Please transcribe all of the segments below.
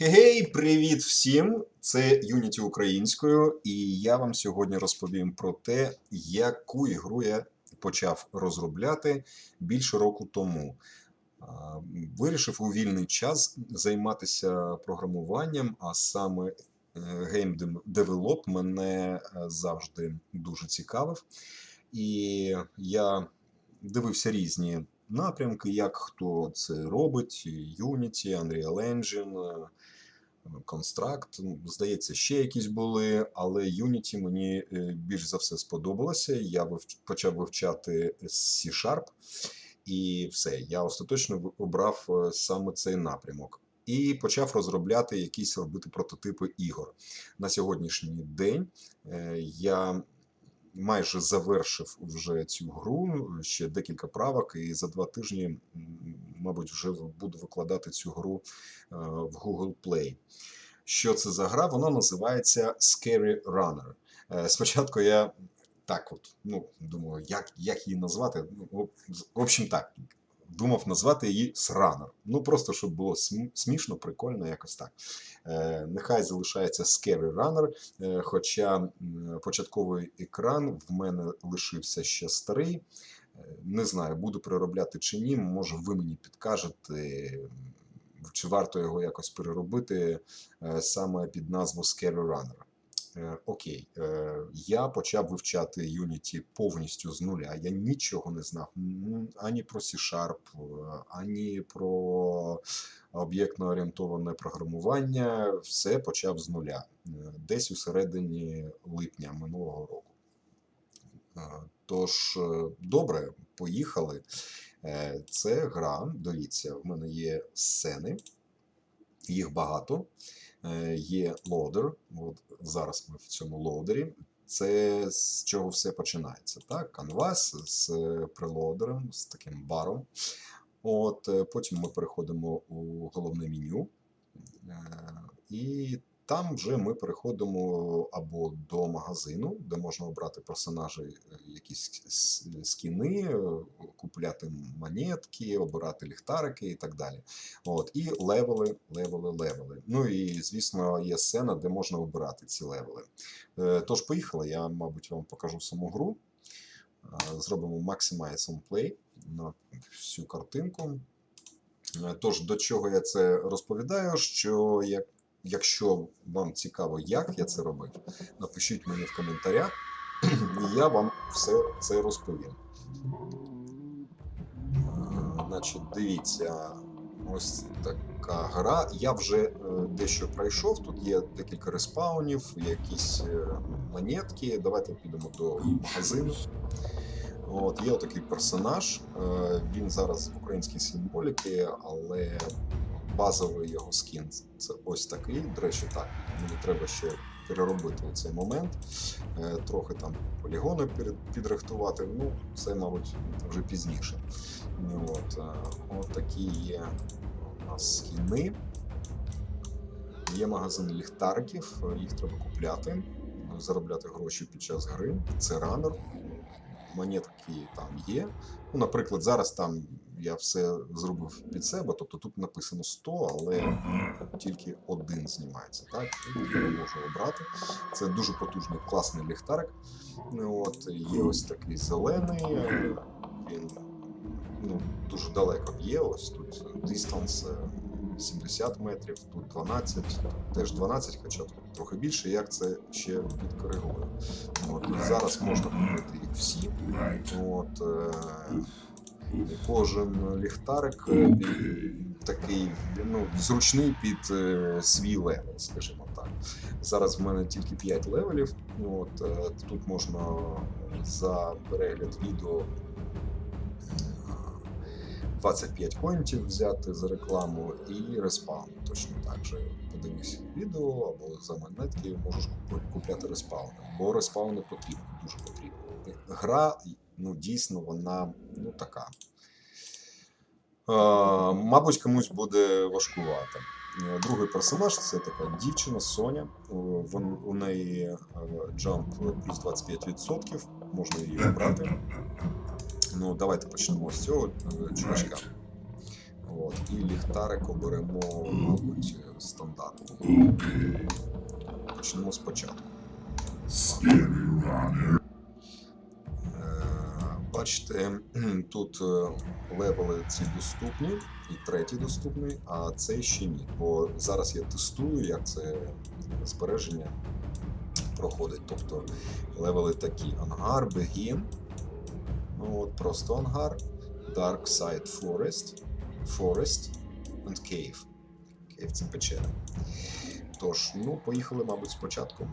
Гей, привіт всім! Це Unity українською, і я вам сьогодні розповім про те, яку ігру я почав розробляти більше року тому. Вирішив у вільний час займатися програмуванням, а саме гейм девелоп мене е, завжди дуже цікавив. І я дивився різні напрямки, як хто це робить: Unity, Unreal Engine, Construct, ну, здається, ще якісь були, але Unity мені е, більш за все сподобалося. Я почав вивчати C-Sharp, і все, я остаточно обрав е, саме цей напрямок. І почав розробляти якісь робити прототипи ігор. На сьогоднішній день е, я майже завершив вже цю гру, ще декілька правок, і за два тижні, мабуть, вже буду викладати цю гру е, в Google Play. Що це за гра? Вона називається Scary Runner. Е, Спочатку я так от, ну, думаю, як, як її назвати? Ну, в- в общем, так. Думав назвати її Сранер. Ну, просто щоб було смі- смішно, прикольно, якось так. Е, нехай залишається Scary Runner, е, хоча початковий екран в мене лишився ще старий. Е, Не знаю, буду переробляти чи ні. Може, ви мені підкажете, чи варто його якось переробити саме під назву Scary Runner. Е, Окей, е, я почав вивчати Unity повністю з нуля. Я нічого не знав ані про C-Sharp, е, ані про об'єктно орієнтоване програмування. Все почав з нуля, десь у середині липня минулого року. Тож, добре, поїхали. Це гра. Дивіться, в мене є сцени, їх багато. Е, Є лоудер. От зараз ми в цьому лоудері. Це з чого все починається. Так? Канвас з прелоудером, з таким баром. От, е, потім ми переходимо у головне меню. Е, І там вже ми переходимо або до магазину, де можна обрати персонажі, е, якісь скіни, е, купляти монетки, обирати ліхтарики і так далі. От, і левели, левели, левели. Ну і, звісно, є сцена, де можна обирати ці левели. Е, Тож, поїхали, я, мабуть, вам покажу саму гру. Зробимо Maximize on Play на всю картинку. Тож, до чого я це розповідаю, що як, якщо вам цікаво, як я це робив, напишіть мені в коментарях, і я вам все це розповім. Е, Значить, дивіться, ось така гра. Я вже е, дещо пройшов. Тут є декілька респаунів, якісь е, монетки. Давайте підемо до магазину. От, є отакий персонаж. Він зараз в українській символіки, але базовий його скін це ось такий. До речі, так. Мені треба ще переробити цей момент. Е, Трохи там полігони підрихтувати. Ну, це, мабуть, вже пізніше. От, е, от такі є у нас скіни. Є магазин ліхтариків, е, їх треба купляти, заробляти гроші під час гри. Це ранер. Монетки там є. Ну, наприклад, зараз там я все зробив під себе, тобто тут написано 100, але тільки один знімається. Так? Я можу обрати. Це дуже потужний, класний ліхтарик. От, є ось такий зелений. Він ну, дуже далеко б'є. Ось тут дистанс е, 70 метрів, тут 12, тут теж 12, хоча тут трохи більше. Як це ще підкоригую. От, зараз можна купити їх всі. От, е, кожен ліхтарик е, такий ну, зручний під е, свій левел, скажімо так. Зараз в мене тільки 5 левелів. От, тут можна за перегляд відео 25 коінтів взяти за рекламу і респаун. Точно так же подивись відео або за монетки можеш купляти респауни. Бо респауни потрібні, дуже потрібні. Гра, ну дійсно, вона ну така. Е, мабуть, комусь буде важкувато. Е, Другий персонаж це така дівчина Соня. Вон, у неї е, джамп плюс 25%, можна її обрати. Ну, давайте почнемо з цього е, чувачка. От, і ліхтарик оберемо, мабуть, стандартно. Почнемо спочатку. Бачите, тут е, левели ці доступні, і третій доступний, а цей ще ні. Бо зараз я тестую, як це збереження проходить. Тобто левели такі ангар, бегін. Ну от просто ангар, Dark Side Forest, Forest and Cave. Cave це печера. Тож, ну, поїхали, мабуть, спочатку.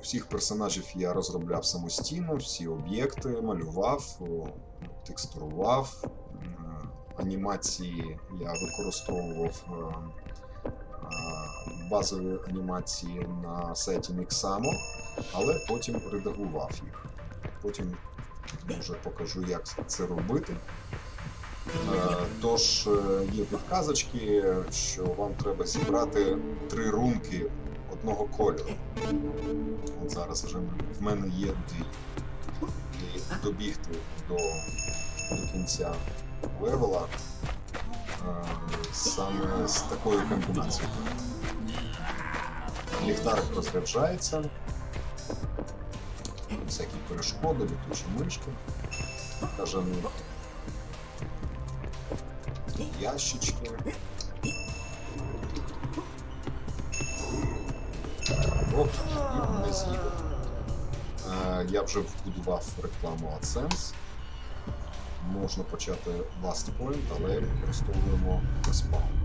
Всіх персонажів я розробляв самостійно, всі об'єкти малював, текстурував. Е, Анімації я використовував е, е, базові анімації на сайті Mixamo, але потім редагував їх. Потім вже покажу, як це робити. Е, Тож е, є підказочки, що вам треба зібрати три рунки одного кольору. От зараз вже в мене є дві. І добігти до, до кінця левела е, саме з такою комбінацією. Ліхтарик розряджається, всякі перешкоди, літучі мишки, кажани, ящички. Оп, і мене з'їли. Е, Я вже вбудував рекламу AdSense. Можна почати last point, але використовуємо respawn.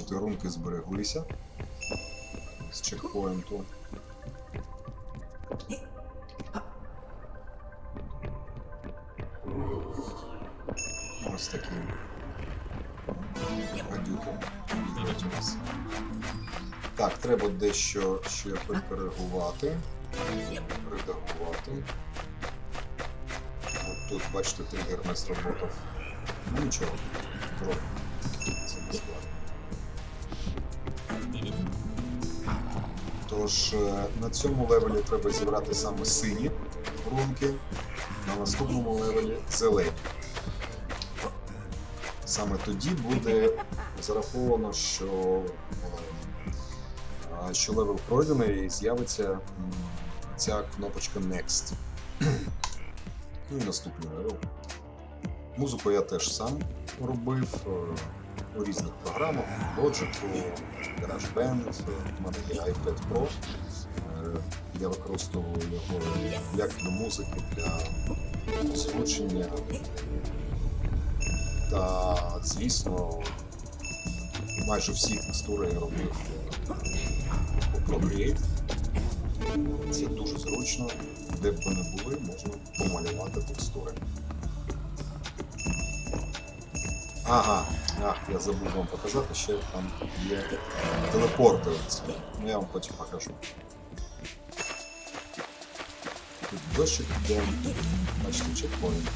Як рунки збереглися з чекпоінту. Ось такі гадюки. Так, треба дещо ще підкоригувати. Редагувати. От тут, бачите, тригер не сработав. Нічого, трохи. Тож е, на цьому левелі треба зібрати саме сині рунки, на наступному левелі зелені. Саме тоді буде зараховано, що, е, що левел пройдений і з'явиться ця кнопочка Next. Ну і наступний левел. Музику я теж сам робив е, у різних програмах, Logic, GarageBand, у мене є iPad Pro. Е, Я використовую його як для музики, для озвучення. Та, звісно, майже всі текстури я робив у Procreate. Це дуже зручно, де б вони були, можна помалювати текстури. Ага, ах, я забув вам показати, ще там є телепорти. оці. Ну я вам потім покажу. Тут дощик йде, бачите, чекпоінт.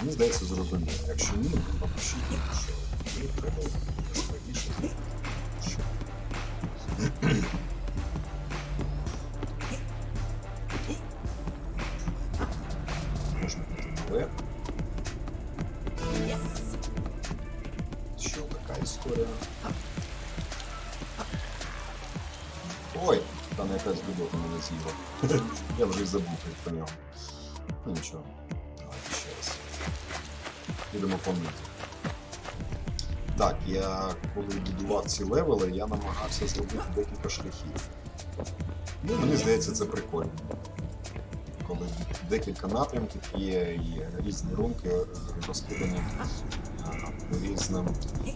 Мені здається, зрозуміло. Якщо ні, то напишіть, що мені треба складніше. Ну. Давайте ще раз. Будемо помнити. Так, я коли будував ці левели, я намагався зробити декілька шляхів. Ну, мені здається, це прикольно. Коли декілька напрямків є, і різні рунки розкидані е, різним е,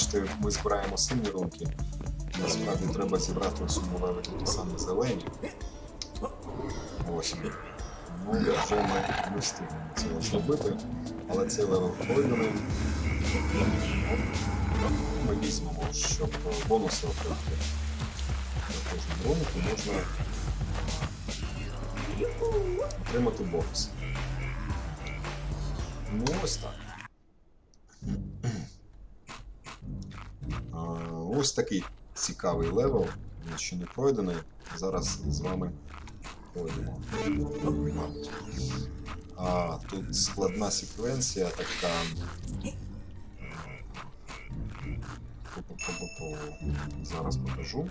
Бачите, ми збираємо сині рунки. Насправді треба зібрати у цьому левелі ті самі зелені. Ось. Ну, вже ми не встигнемо цього зробити, але цей левел пройдений. Ми візьмемо, щоб бонуси отримати. На кожному рунку можна отримати бонус. Ну, ось так. А, ось такий цікавий левел. Він ще не пройдений. Зараз з вами пройдемо. А, тут складна секвенція така. Зараз покажу.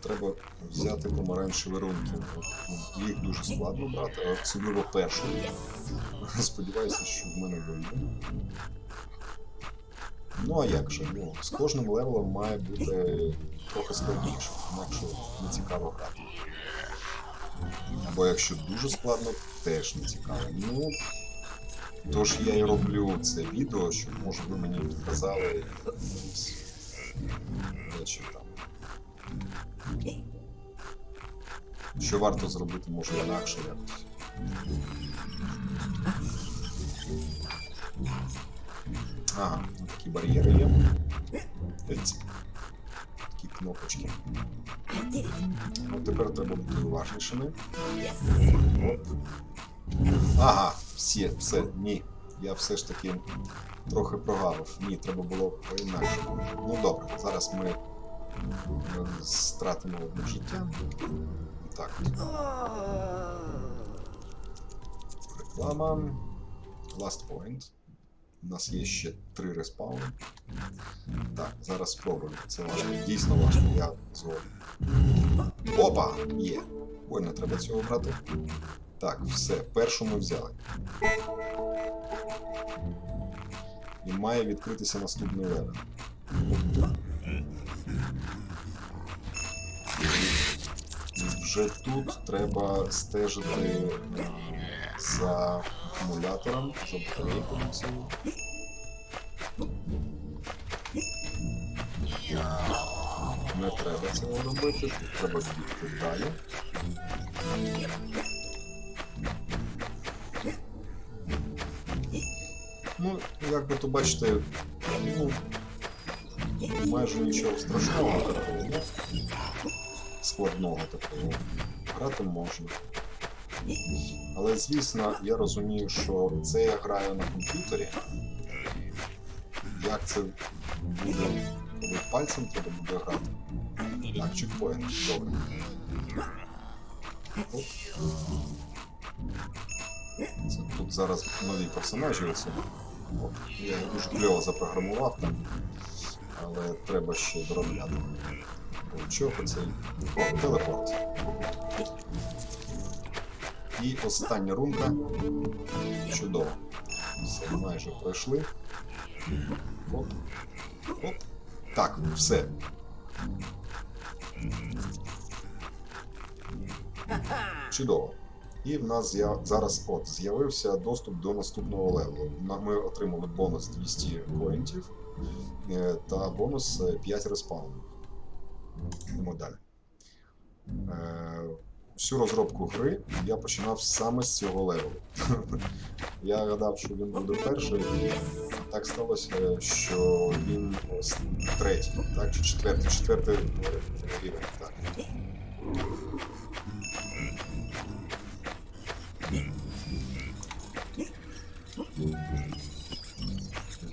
Треба взяти помаранчеві рунки. Їх дуже складно брати, особливо першу. Сподіваюся, що в мене вийде. Ну а як же? Ну, з кожним левелом має бути трохи складніше, інакше не цікаво грати. Або якщо дуже складно, теж не цікаво. Ну, тож я і роблю це відео, щоб може ви мені підказали речі там. Що варто зробити, може інакше якось. Ага, ну, такі бар'єри є. Ці. Такі кнопочки. От тепер треба бути уважнішими. Ага, всі, все, ні. Я все ж таки трохи прогавив. Ні, треба було по-інакше. Ну добре, зараз ми е, стратимо одне життя. Так. Реклама. Last point. У нас є ще три респауни. Так, зараз спробуємо. Це важко. Дійсно важко, я згоден. Опа! Є. Ой, не треба цього брати. Так, все, першу ми взяли. І має відкритися наступний левел. Вже тут треба стежити за акумулятором, за батарейкою цією. Не треба цього робити, треба бігти далі. Ну, як би то бачите, ну, майже нічого страшного такого, складного такого. Грати можна. Але звісно, я розумію, що це я граю на комп'ютері. Як це буде, коли пальцем треба буде грати? Так, чекпоінт, добре. Оп. Це тут зараз нові персонажі оці. От. Я дуже кльово запрограмував там, але треба ще доробляти. Чого цей? О, телепорт. І остання рунка. Чудово. Все, майже пройшли. Оп. Оп. Так, все. Чудово. І в нас зараз от з'явився доступ до наступного левелу. Ми отримали бонус 200 поінтів е, та бонус е, 5 респаунів. Йдемо далі. Е, Всю розробку гри я починав саме з цього левелу. Я гадав, що він буде перший, і так сталося, що він третій, так, чи четвертий, четвертий рівень. Так.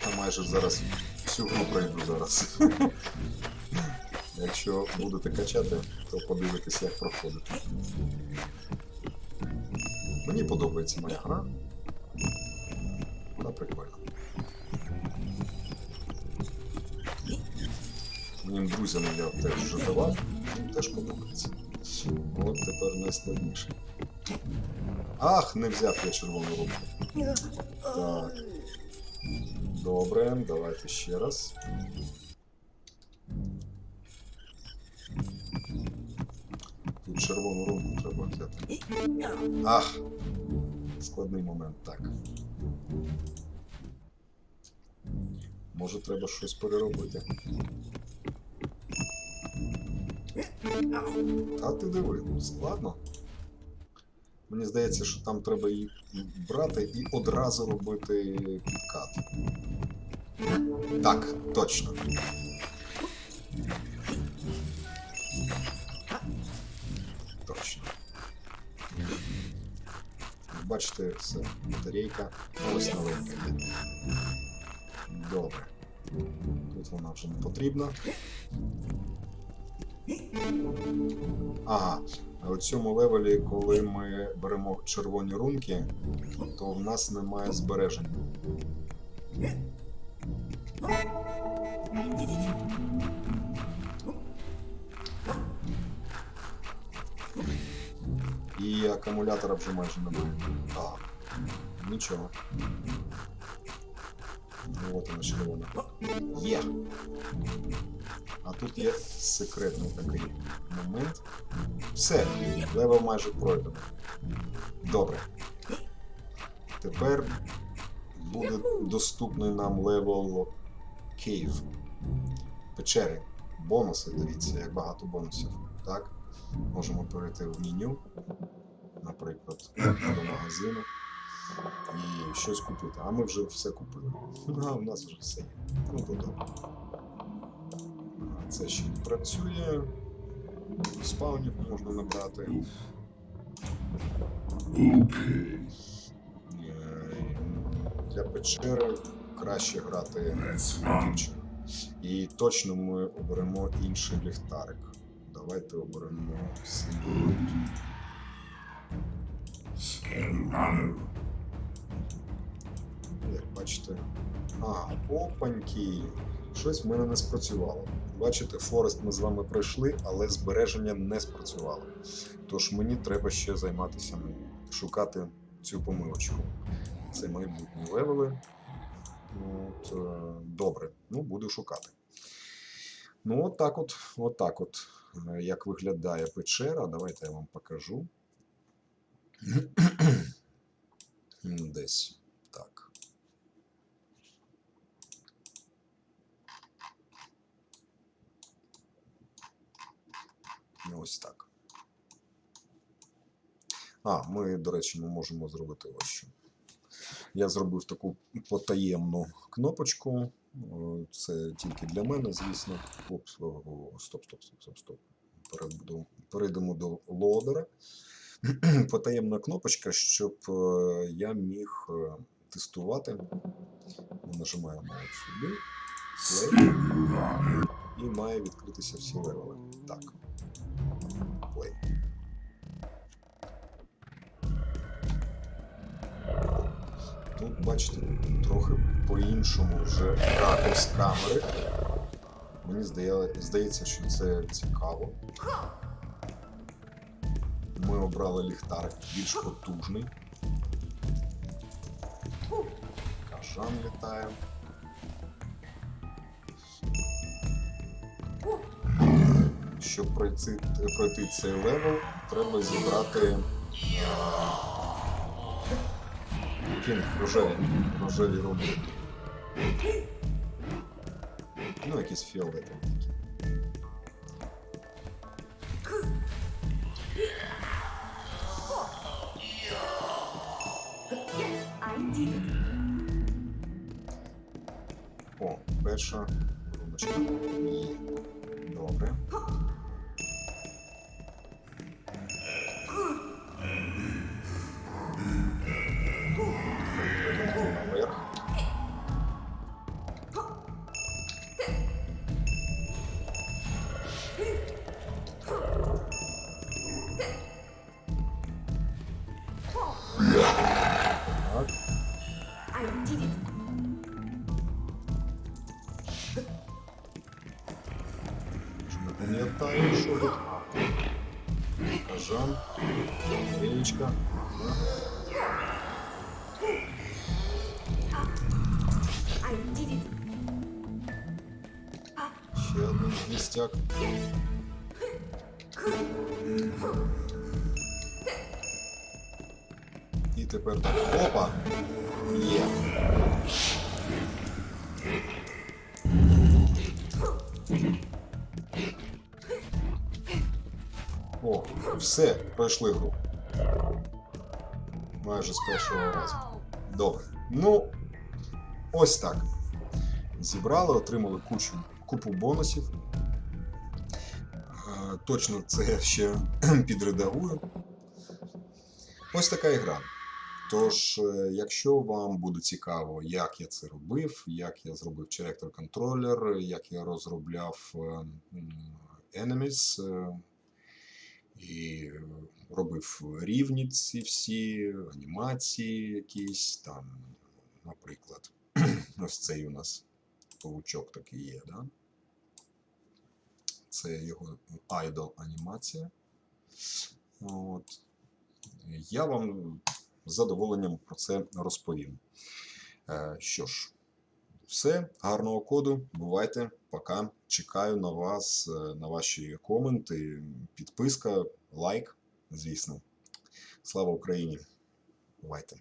Я майже зараз всю гру пройду зараз. Якщо будете качати, то подивитесь, як проходити. Мені подобається моя гра. Вона прикольна. Моїм друзям я теж вже давав, їм теж подобається. От тепер найскладніше. Ах, не взяв я червону руку. Так. Добре, давайте ще раз. Тут червону руку треба взяти. Ах! Складний момент, так. Може треба щось переробити. А ти диви, складно. Мені здається, що там треба її брати і одразу робити підкат. Так, точно. Бачите, все, батарейка ось новенька. Добре. Тут вона вже не потрібна. Ага, у цьому левелі, коли ми беремо червоні рунки, то в нас немає збереження. І акумулятора вже майже немає. А, нічого. Ну, от вона червона. Є. А тут є секретний такий момент. Все, левел майже пройдено. Добре. Тепер буде доступний нам левел Cave. Печери. Бонуси, дивіться, як багато бонусів. Так? Можемо перейти в меню, наприклад, до магазину і щось купити. А ми вже все купили. А, у нас вже все є. Ну. А, Це ще не працює. Спаунів можна набрати. Е, Для печери краще грати дівчину. І точно ми оберемо інший ліхтарик. Давайте оберемо синій. Як бачите. А, опаньки. Щось в мене не спрацювало. Бачите, Форест ми з вами пройшли, але збереження не спрацювало. Тож мені треба ще займатися шукати цю помилочку. Це майбутні левели. От, е, добре, ну буду шукати. Ну, от так от, от так от, як виглядає печера. Давайте я вам покажу. Десь так. Ось так. А, ми, до речі, ми можемо зробити ось що. Я зробив таку потаємну кнопочку. Це тільки для мене, звісно. Оп, стоп, стоп, стоп, стоп, стоп. Перейдемо до лодера. Потаємна кнопочка, щоб е, я міг е, тестувати. Ми нажимаємо сюди. Play. І має відкритися всі левели. Так. Play. Тут, бачите, трохи по-іншому вже ракурс камери. Мені здає- здається, що це цікаво. Ми обрали ліхтар більш потужний. Кажан літає. Щоб пройти, пройти цей левел, треба зібрати Кінг рожеві, рожеві роботи. Ну, якісь фіолетові перша руночка. Тепер так. Опа! Є. О, все, пройшли гру. Майже з першого разу. Добре. Ну, ось так. Зібрали, отримали кучу, купу бонусів. Е, Точно це я ще підредагую. Ось така ігра. Тож, е, якщо вам буде цікаво, як я це робив, як я зробив Character Controller, як я розробляв е, Enemies е, і робив рівні ці всі, анімації якісь там, наприклад, ось цей у нас павучок такий є, да? Це його айдол анімація. От. Я вам з задоволенням про це розповім. Е, Що ж, все, гарного коду. Бувайте, пока. Чекаю на вас, е, на ваші коменти, підписка, лайк, звісно. Слава Україні! Бувайте!